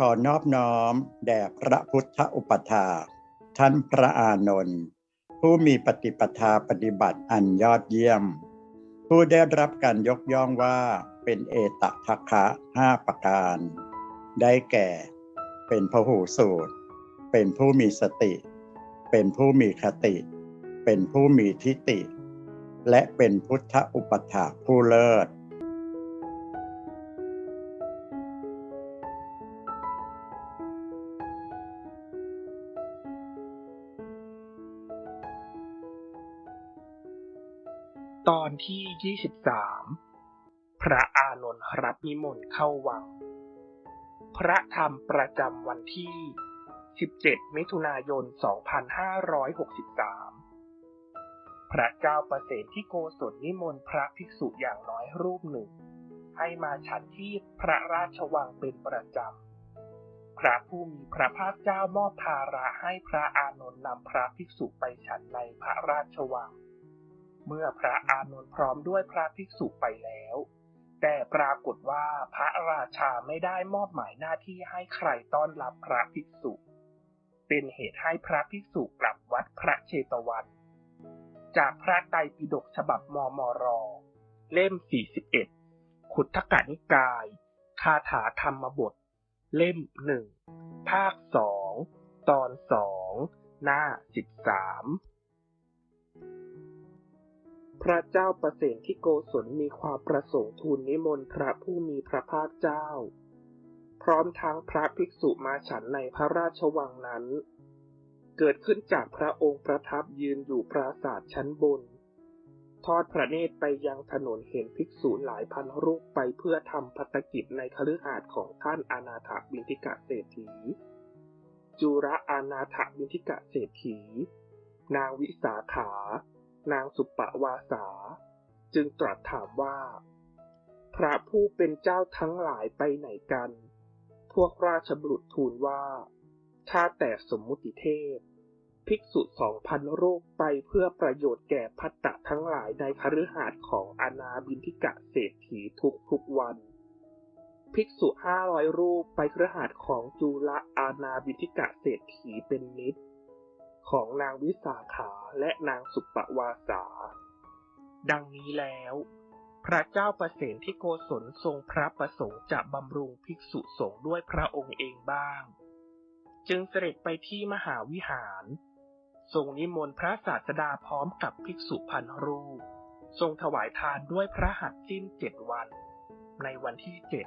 ขอนอบน้อม แด่พระพุทธอุปถาท่านพระอานนท์ผู้มีปฏิปทาปฏิบัติอันยอดเยี่ยม ผู้ได้รับการยกย่องว่าเป็นเอตทัคคะห้าประการ ได้แก่ เป็นพหูสูตร เป็นผู้มีสติ เป็นผู้มีคติ เป็นผู้มีทิฏฐิและเป็นพุทธอุปถาผู้เลิศ ตอนที่ 23 พระอานนท์รับนิมนต์เข้าวัง พระธรรมประจำวันที่ 17 มิถุนายน 2563 พระเจ้าประเสนที่โกศลนิมนต์พระภิกษุอย่างน้อยรูปหนึ่ง ให้มาฉันที่พระราชวังเป็นประจำ พระผู้มีพระภาคเจ้ามอบภาระให้พระอานนท์นำพระภิกษุไปฉันในพระราชวัง เมื่อพระอานนท์พร้อมด้วยพระภิกษุไปแล้ว แต่ปรากฏว่าพระราชาไม่ได้มอบหมายหน้าที่ให้ใครต้อนรับพระภิกษุ เป็นเหตุให้พระภิกษุกลับวัดพระเชตวัน จากพระไตรปิฎกฉบับมมร เล่ม 41 ขุททกนิกาย คาถาธรรมบท เล่มหนึ่งภาคสองตอนสองหน้าสิบสาม พระเจ้าประเสนที่โกศลมีความประสงค์ทูลนิมนต์พระผู้มีพระภาคเจ้า พร้อมทั้งพระภิกษุมาฉันในพระราชวังนั้น เกิดขึ้นจากพระองค์ประทับยืนอยู่ปราสาทชั้นบน ทอดพระเนตรไปยังถนนเห็นภิกษุหลายพันรูปไปเพื่อทำพัตกิจในคฤหาสน์ของท่านอนาถบินทิกะเศรษฐี จุระอานาถบินทิกะเศรษฐี นางวิสาขา นางสุปปวาสา จึงตรัสถามว่า พระผู้เป็นเจ้าทั้งหลายไปไหนกัน พวกราชบุตรทูลว่าถ้าแต่สมมุติเทพ ภิกษุสองพันรูปไปเพื่อประโยชน์แก่พัตตะทั้งหลายในคฤหาสน์ของอนาบินทิกะเศรษฐีทุกทุกๆวัน ภิกษุห้าร้อยรูปไปคฤหาสน์ของจุลอาณาบินทิกะเศรษฐีเป็นนิด ของนางวิสาขาและนางสุปวาสา ดังนี้แล้ว พระเจ้าประเสนที่โกศลทรงพระประสงค์จะบำรุงภิกษุสงฆ์ด้วยพระองค์เองบ้าง จึงเสด็จไปที่มหาวิหาร ทรงนิมนต์พระศาสดาพร้อมกับภิกษุพันรูป ทรงถวายทานด้วยพระหัตถ์สิ้นเจ็ดวัน ในวันที่เจ็ด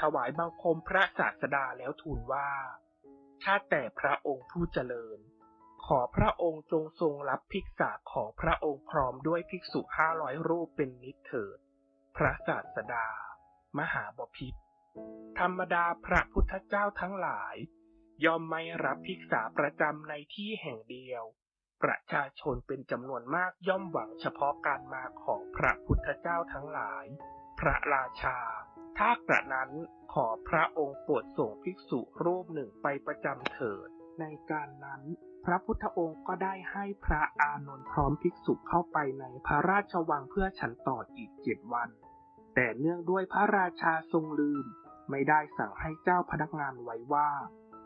ถวายบังคมพระศาสดาแล้วทูลว่า ถ้าแต่พระองค์ผู้เจริญ ขอพระองค์จงทรงรับภิกษาของพระองค์พร้อมด้วยภิกษุห้าร้อยรูปเป็นนิจเถิด พระศาสดา มหาบพิตรธรรมดาพระพุทธเจ้าทั้งหลาย ยอมไม่รับภิกษาประจำในที่แห่งเดียว ประชาชนเป็นจำนวนมากย่อมหวังเฉพาะการมาของพระพุทธเจ้าทั้งหลาย พระราชา ถ้ากระนั้นขอพระองค์โปรดส่งภิกษุรูปหนึ่งไปประจำเถิด ในการนั้น พระพุทธองค์ก็ได้ให้พระอานนท์พร้อมภิกษุเข้าไปในพระราชวังเพื่อฉันต่ออีกเจ็ดวัน แต่เนื่องด้วยพระราชาทรงลืม ไม่ได้สั่งให้เจ้าพนักงานไว้ว่า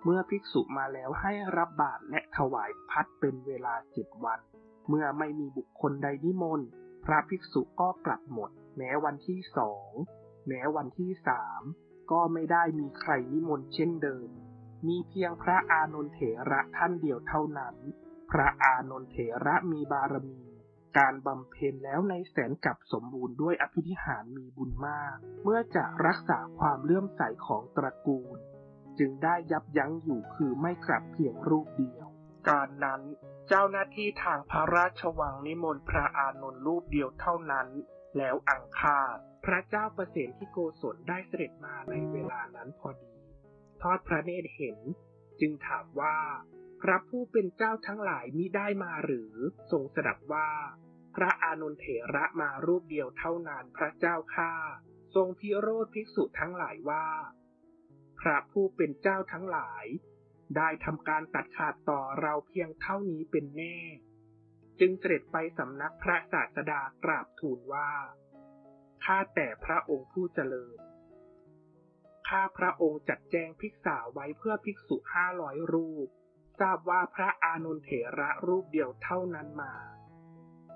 เมื่อภิกษุมาแล้วให้รับบาตรและถวายพัดเป็นเวลาเจ็ดวัน เมื่อไม่มีบุคคลใดนิมนต์พระภิกษุก็กลับหมด แม้วันที่สองแม้วันที่สามก็ไม่ได้มีใครนิมนต์เช่นเดิม มีเพียงพระอานนทเถระท่านเดียวเท่านั้น พระอานนทเถระมีบารมี การบำเพ็ญแล้วในแสนกับสมบูรณ์ด้วยอภินิหารมีบุญมาก เมื่อจะรักษาความเลื่อมใสของตระกูล จึงได้ยับยั้งอยู่คือไม่กลับเพียงรูปเดียว การนั้นเจ้าหน้าที่ทางพระราชวังนิมนต์พระอานนท์รูปเดียวเท่านั้น แล้วอังคาพระเจ้าประเสนที่โกศลได้เสด็จมาในเวลานั้นพอดี ทอดพระเนตรเห็น จึงถามว่า พระผู้เป็นเจ้าทั้งหลายมิได้มาหรือทรงสดับว่า พระอานนทเถระมารูปเดียวเท่านั้นพระเจ้าข้าทรงพิโรธภิกษุทั้งหลายว่า พระผู้เป็นเจ้าทั้งหลาย ได้ทำการตัดขาดต่อเราเพียงเท่านี้เป็นแน่ จึงเสด็จไปสำนักพระศาสดากราบทูลว่าข้าแต่พระองค์ผู้เจริญ ข้าพระองค์จัดแจงภิกษาไว้เพื่อภิกษุห้าร้อยรูป ทราบว่าพระอานนทเถระรูปเดียวเท่านั้นมา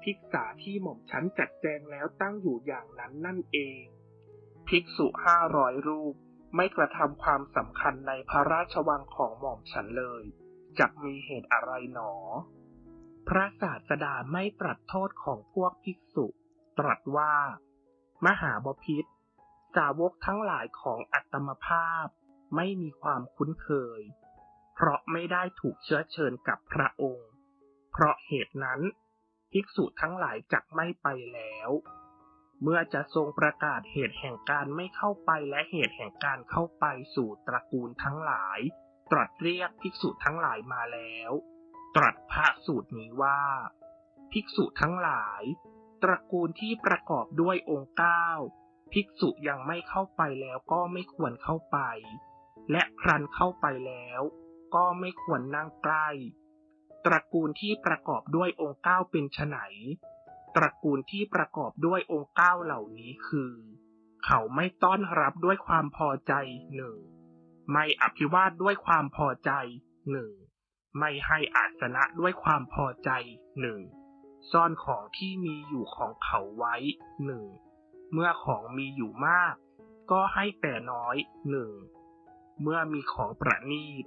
ภิกษาที่หม่อมฉันจัดแจงแล้วตั้งอยู่อย่างนั้นนั่นเอง ภิกษุห้าร้อยรูปไม่กระทำความสำคัญในพระราชวังของหม่อมฉันเลยจักมีเหตุอะไรหนอ พระศาสดาไม่ตรัสโทษของพวกภิกษุ ตรัสว่า มหาบพิษ สาวกทั้งหลายของอัตมภาพไม่มีความคุ้นเคย เพราะไม่ได้ถูกเชื้อเชิญกับพระองค์ เพราะเหตุนั้น ภิกษุทั้งหลายจักไม่ไปแล้ว เมื่อจะทรงประกาศเหตุแห่งการไม่เข้าไปและเหตุแห่งการเข้าไปสู่ตระกูลทั้งหลาย ตรัสเรียกภิกษุทั้งหลายมาแล้ว ตรัสพระสูตรนี้ว่า ภิกษุทั้งหลาย ตระกูลที่ประกอบด้วยองค์เก้า ภิกษุยังไม่เข้าไปแล้วก็ไม่ควรเข้าไป และครันเข้าไปแล้ว ก็ไม่ควรนั่งใกล้ ตระกูลที่ประกอบด้วยองค์เก้าเป็นไฉนตระกูลที่ประกอบด้วยองค์เก้าเหล่านี้คือ เขาไม่ต้อนรับด้วยความพอใจหนึ่งไม่อภิวาทด้วยความพอใจหนึ่งไม่ให้อาสนะด้วยความพอใจหนึ่งซ่อนของที่มีอยู่ของเขาไว้หนึ่ง เมื่อของมีอยู่มาก ก็ให้แต่น้อยหนึ่งเมื่อมีของประณีต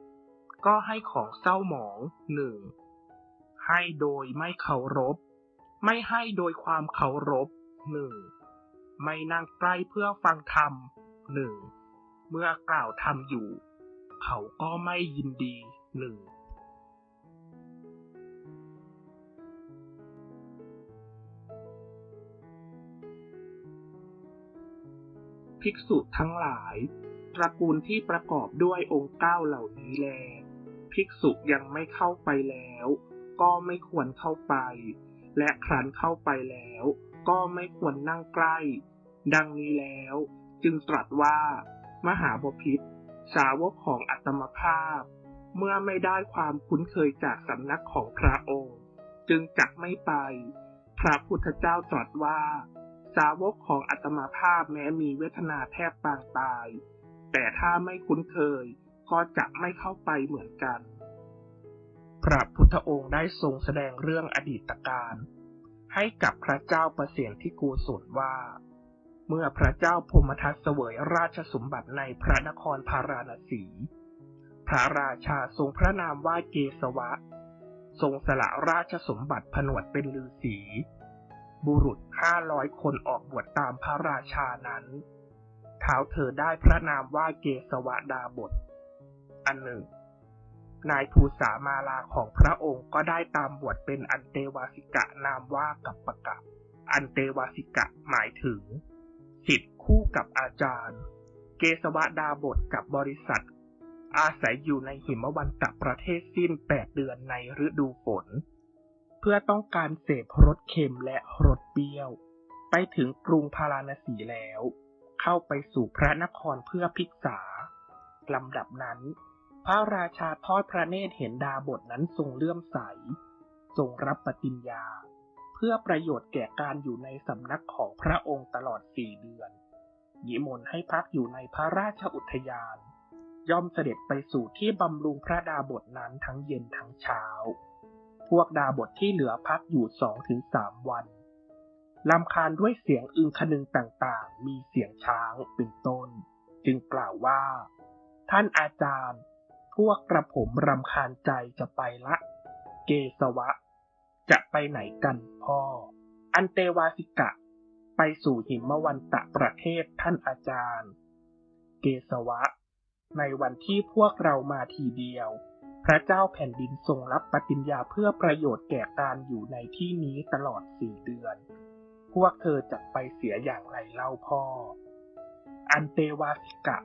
ก็ให้ของเศร้าหมองหนึ่งให้โดยไม่เคารพ ไม่ให้โดยความเคารพหนึ่งไม่นั่งใกล้เพื่อฟังธรรมหนึ่งเมื่อกล่าวธรรมอยู่ เขาก็ไม่ยินดีหนึ่ง ภิกษุทั้งหลาย ตระกูลที่ประกอบด้วยองค์เก้าเหล่านี้แล ภิกษุยังไม่เข้าไปแล้ว ก็ไม่ควรเข้าไป และครั้นเข้าไปแล้ว ก็ไม่ควรนั่งใกล้ ดังนี้แล้ว จึงตรัสว่า มหาบพิษสาวกของอัตมภาพ เมื่อไม่ได้ความคุ้นเคยจากสำนักของพระองค์ จึงจักไม่ไป พระพุทธเจ้าตรัสว่า สาวกของอัตมาภาพแม้มีเวทนาแทบปางตาย แต่ถ้าไม่คุ้นเคยก็จะไม่เข้าไปเหมือนกัน พระพุทธองค์ได้ทรงแสดงเรื่องอดีตการให้กับพระเจ้าประเสียนที่โกศลว่า เมื่อพระเจ้าพมทัตเสวยราชสมบัติในพระนครพาราณสี พระราชาทรงพระนามว่าเกสวะ ทรงสละราชสมบัติผนวดเป็นฤาษี บุรุษห้าร้อยคนออกบวชตามพระราชานั้น เท้าเธอได้พระนามว่าเกสวดาบท อันหนึ่ง นายภูษามาลาของพระองค์ก็ได้ตามบวชเป็นอันเตวาสิกะนามว่ากัปปะกะ อันเตวาสิกะหมายถึงสิทธิ์คู่กับอาจารย์ เกสวดาบทกับบริษัท อาศัยอยู่ในหิมวันตะประเทศสิ้นแปดเดือนในฤดูฝน พื่อต้องการเสพรสเค็มและรสเปรี้ยว ไปถึงกรุงพาราณสีแล้ว เข้าไปสู่พระนครเพื่อพิกษาลำดับนั้น พระราชาทอดพระเนตรเห็นดาบทนั้นทรงเลื่อมใส ทรงรับปฏิญญา เพื่อประโยชน์แก่การอยู่ในสำนักของพระองค์ตลอดสี่เดือนยิมนให้พักอยู่ในพระราชอุทยาน ย่อมเสด็จไปสู่ที่บำรุงพระดาบทนั้นทั้งเย็นทั้งเช้า พวกดาบทที่เหลือพักอยู่สองถึงสามวันลำคาญด้วยเสียงอึงคนึงต่างๆ มีเสียงช้างเป็นต้น จึงกล่าวว่า ท่านอาจารย์ พวกกระผมรำคาญใจจะไปละ เกสวะ จะไปไหนกันพ่อ อันเตวาสิกะ ไปสู่หิมวันตะประเทศท่านอาจารย์ เกสวะ ในวันที่พวกเรามาทีเดียว พระเจ้าแผ่นดินทรงรับปฏิญญาเพื่อประโยชน์แก่การอยู่ในที่นี้ตลอดสี่เดือน พวกเธอจะไปเสียอย่างไรเล่าพ่อ อันเตวาสิกะ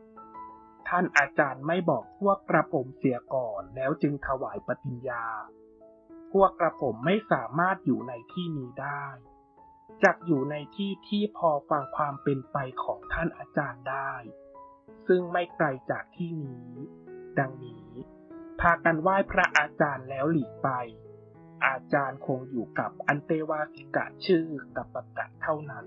ท่านอาจารย์ไม่บอกพวกกระผมเสียก่อนแล้วจึงถวายปฏิญญา พวกกระผมไม่สามารถอยู่ในที่นี้ได้จักอยู่ในที่ที่พอฟังความเป็นไปของท่านอาจารย์ได้ ซึ่งไม่ไกลจากที่นี้ ดังนี้ พากันไหว้พระอาจารย์แล้วหลีกไป อาจารย์คงอยู่กับอันเตวาสิกะชื่อกับปะกะเท่านั้น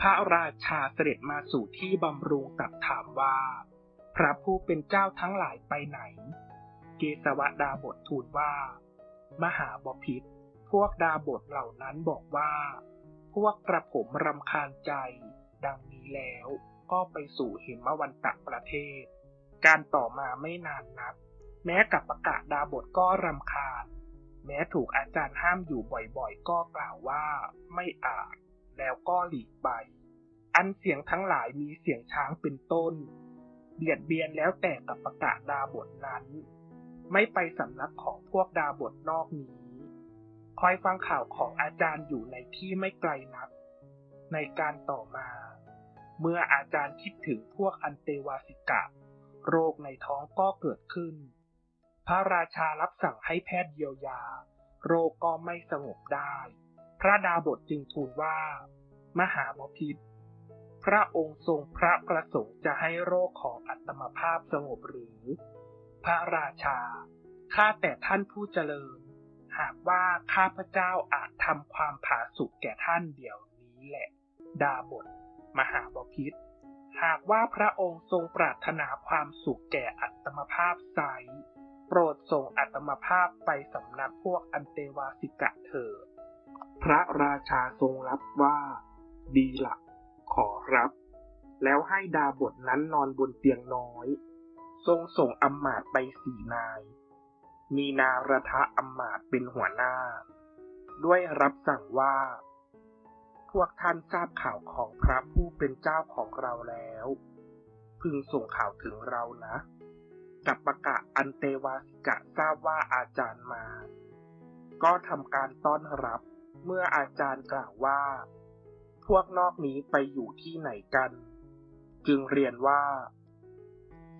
พระราชาเสด็จมาสู่ที่บำรุงตัดถามว่า พระผู้เป็นเจ้าทั้งหลายไปไหน เกสวดาบททูลว่า มหาบพิษพวกดาบทเหล่านั้นบอกว่า พวกกระผมรำคาญใจ ดังนี้แล้วก็ไปสู่หิมวันตะประเทศ การต่อมาไม่นานนัก แม้กับประกาศดาบทก็รำคาญ แม้ถูกอาจารย์ห้ามอยู่บ่อยๆ ก็กล่าวว่าไม่อาจ แล้วก็หลีกไป อันเสียงทั้งหลายมีเสียงช้างเป็นต้น เบียดเบียนแล้วแต่กับประกาศดาบทนั้น ไม่ไปสำนักของพวกดาบทนอกนี้ คอยฟังข่าวของอาจารย์อยู่ในที่ไม่ไกลนัก ในการต่อมา เมื่ออาจารย์คิดถึงพวกอันเตวาสิกะ โรคในท้องก็เกิดขึ้น พระราชารับสั่งให้แพทย์เยียวยา โรคก็ไม่สงบได้ พระดาบทจึงทูลว่า มหาบพิษพระองค์ทรงพระประสงค์จะให้โรคของอัตมภาพสงบหรือ พระราชา ข้าแต่ท่านผู้เจริญ หากว่าข้าพเจ้าอาจทำความผาสุกแก่ท่านเดี๋ยวนี้แหละ ดาบท มหาบพิษหากว่าพระองค์ทรงปรารถนาความสุขแก่อัตมภาพไซโปรดส่งอัตมภาพไปสำนักพวกอันเตวาสิกะเถิด พระราชาทรงรับว่า ดีละขอรับ แล้วให้ดาบทนั้นนอนบนเตียงน้อย ทรงส่งอำมาตย์ไปสี่นาย มีนาระทะอำมาตเป็นหัวหน้า ด้วยรับสั่งว่า พวกท่านทราบข่าวของพระผู้เป็นเจ้าของเราแล้ว พึงส่งข่าวถึงเรานะ กับประกาศอันเตวาสิกะทราบว่าอาจารย์มา ก็ทำการต้อนรับเมื่ออาจารย์กล่าวว่า พวกนอกนี้ไปอยู่ที่ไหนกัน จึงเรียนว่า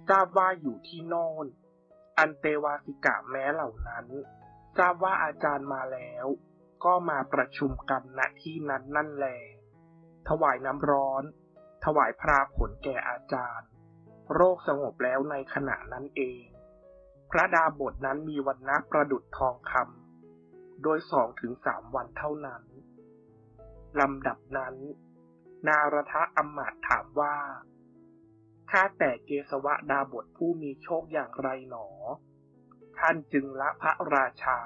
ทราบว่าอยู่ที่โน่น อันเตวาสิกะแม้เหล่านั้น ทราบว่าอาจารย์มาแล้ว ก็มาประชุมกันณที่นั้นนั่นแล ถวายน้ำร้อน ถวายพราผลแก่อาจารย์ โรคสงบแล้วในขณะนั้นเอง พระดาบทนั้นมีวันนะประดุดทองคำโดยสองถึงสามวันเท่านั้นลำดับนั้น นารทะอมาตถามว่า ข้าแต่เกสวะดาบทผู้มีโชคอย่างไรหนอ ท่านจึงละพระราชา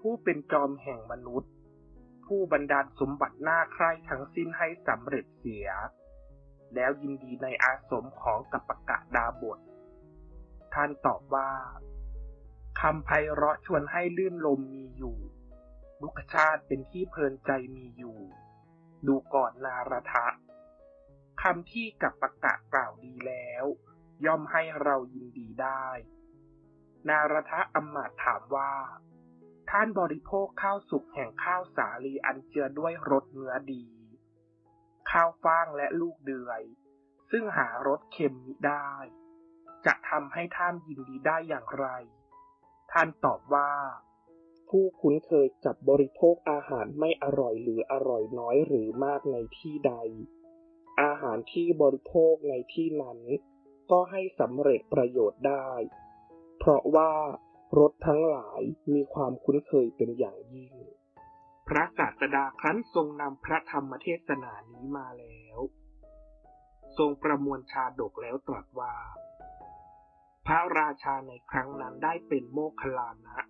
ผู้เป็นจอมแห่งมนุษย์ ผู้บันดาลสมบัติหน้าใคร่ทั้งสิ้นให้สำเร็จเสีย แล้วยินดีในอาสมของกัปปะกะดาบท ท่านตอบว่าคำไพเราะชวนให้ลื่นลมมีอยู่ ลุกชาติเป็นที่เพลินใจมีอยู่ ดูก่อนนารทะ คำที่กับประกาศกล่าวดีแล้ว ย่อมให้เรายินดีได้ นารทะอำมาตถามว่า ท่านบริโภคข้าวสุกแห่งข้าวสาลีอันเจือด้วยรสเนื้อดี ข้าวฟ่างและลูกเดือย ซึ่งหารสเค็มมิได้ จะทำให้ท่านยินดีได้อย่างไร ท่านตอบว่าผู้คุ้นเคยกับบริโภคอาหารไม่อร่อยหรืออร่อยน้อยหรือมากในที่ใด อาหารที่บริโภคในที่นั้น ก็ให้สำเร็จประโยชน์ได้ เพราะว่ารสทั้งหลายมีความคุ้นเคยเป็นอย่างยิ่ง พระศาสดาครั้นทรงนำพระธรรมเทศนานี้มาแล้ว ทรงประมวลชาดกแล้วตรัสว่า พระราชาในครั้งนั้นได้เป็นโมคคลานะ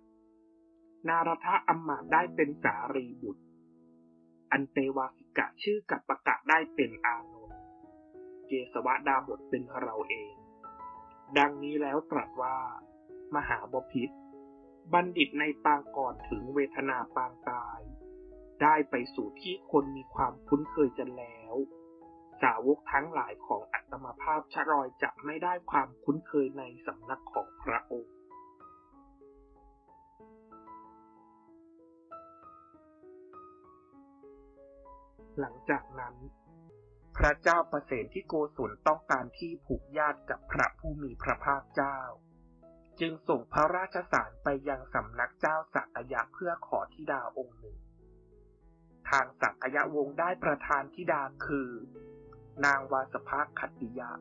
นารทะอัมมาได้เป็นสารีบุตร อันเตวาสิกะชื่อกับประกาศได้เป็นอาน เกสวดาบทเป็นเราเอง ดังนี้แล้วตรัสว่า มหาบพิษบัณฑิตในปางก่อนถึงเวทนาปางตาย ได้ไปสู่ที่คนมีความคุ้นเคยกันแล้ว สาวกทั้งหลายของอัตมภาพชะรอยจะไม่ได้ความคุ้นเคยในสำนักของพระองค์หลังจากนั้น พระเจ้าประเสนที่โกศลต้องการที่ผูกญาติกับพระผู้มีพระภาคเจ้า จึงส่งพระราชสารไปยังสำนักเจ้าสักยะเพื่อขอธิดาองค์หนึ่ง ทางสักยะวงได้ประธานธิดาคือ นางวาสภาคัตติยะ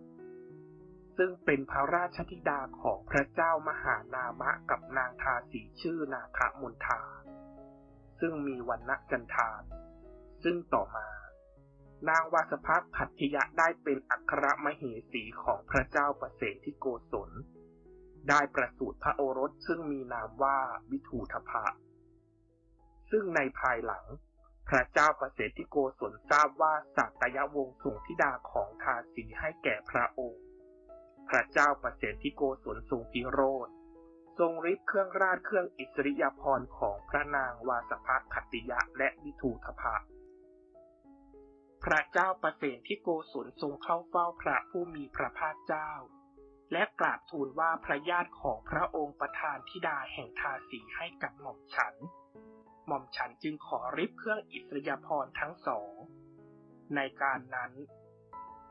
ซึ่งเป็นพระราชธิดาของพระเจ้ามหานามะกับนางทาสีชื่อนาคมนทา ซึ่งมีวันณจันทาน ซึ่งต่อมา นางวาสภาขัตติยะได้เป็นอัครมเหสีของพระเจ้าประเสนที่โกศล ได้ประสูติพระโอรสซึ่งมีนามว่าวิทูทพะซึ่งในภายหลัง พระเจ้าประเสนที่โกศลทราบว่าสัตยวงศ์ส่งธิดาของทาสีให้แก่พระองค์ พระเจ้าประเสนที่โกศลทรงพิโรธทรงริบเครื่องราชเครื่องอิสริยาภรณ์ของพระนางวาสภขัตติยะและวิทูทพะ พระเจ้าประเสนที่โกศลทรงเข้าเฝ้าพระผู้มีพระภาคเจ้า และกราบทูลว่าพระญาติของพระองค์ประทานธิดาแห่งทาสีให้กับหม่อมฉัน หม่อมฉันจึงขอริบเครื่องอิสริยาภรทั้งสอง ในการนั้น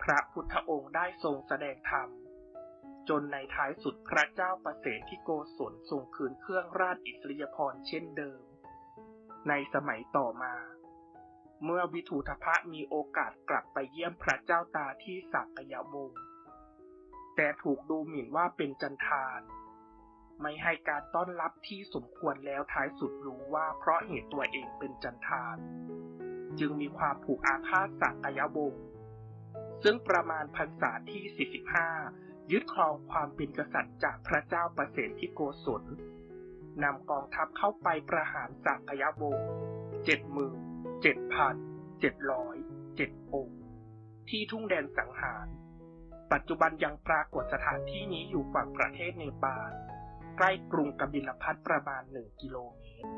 พระพุทธองค์ได้ทรงแสดงธรรม จนในท้ายสุดพระเจ้าประเสนที่โกศลทรงคืนเครื่องราชอิสริยาภรเช่นเดิม ในสมัยต่อมา เมื่อวิทูธพะมีโอกาสกลับไปเยี่ยมพระเจ้าตาที่สักยวงศ์แต่ถูกดูหมิ่นว่าเป็นจันทานไม่ให้การต้อนรับที่สมควรแล้วท้ายสุดรู้ว่าเพราะเหตุตัวเองเป็นจันทาน จึงมีความผูกอาฆาตสักยวงศ์ซึ่งประมาณพรรษาที่ 45 ยึดครองความเป็นกษัตริย์จากพระเจ้าประเสนที่โกศลนำกองทัพเข้าไปประหารสักยวงศ์เจ็ดหมื่น เจ็ดพันเจ็ดร้อยเจ็ดองค์ ที่ทุ่งแดนสังหาร ปัจจุบันยังปรากฏสถานที่นี้อยู่ฝั่งประเทศเนปาลใกล้กรุงกบิลพัทประมาณหนึ่งกิโลเมตร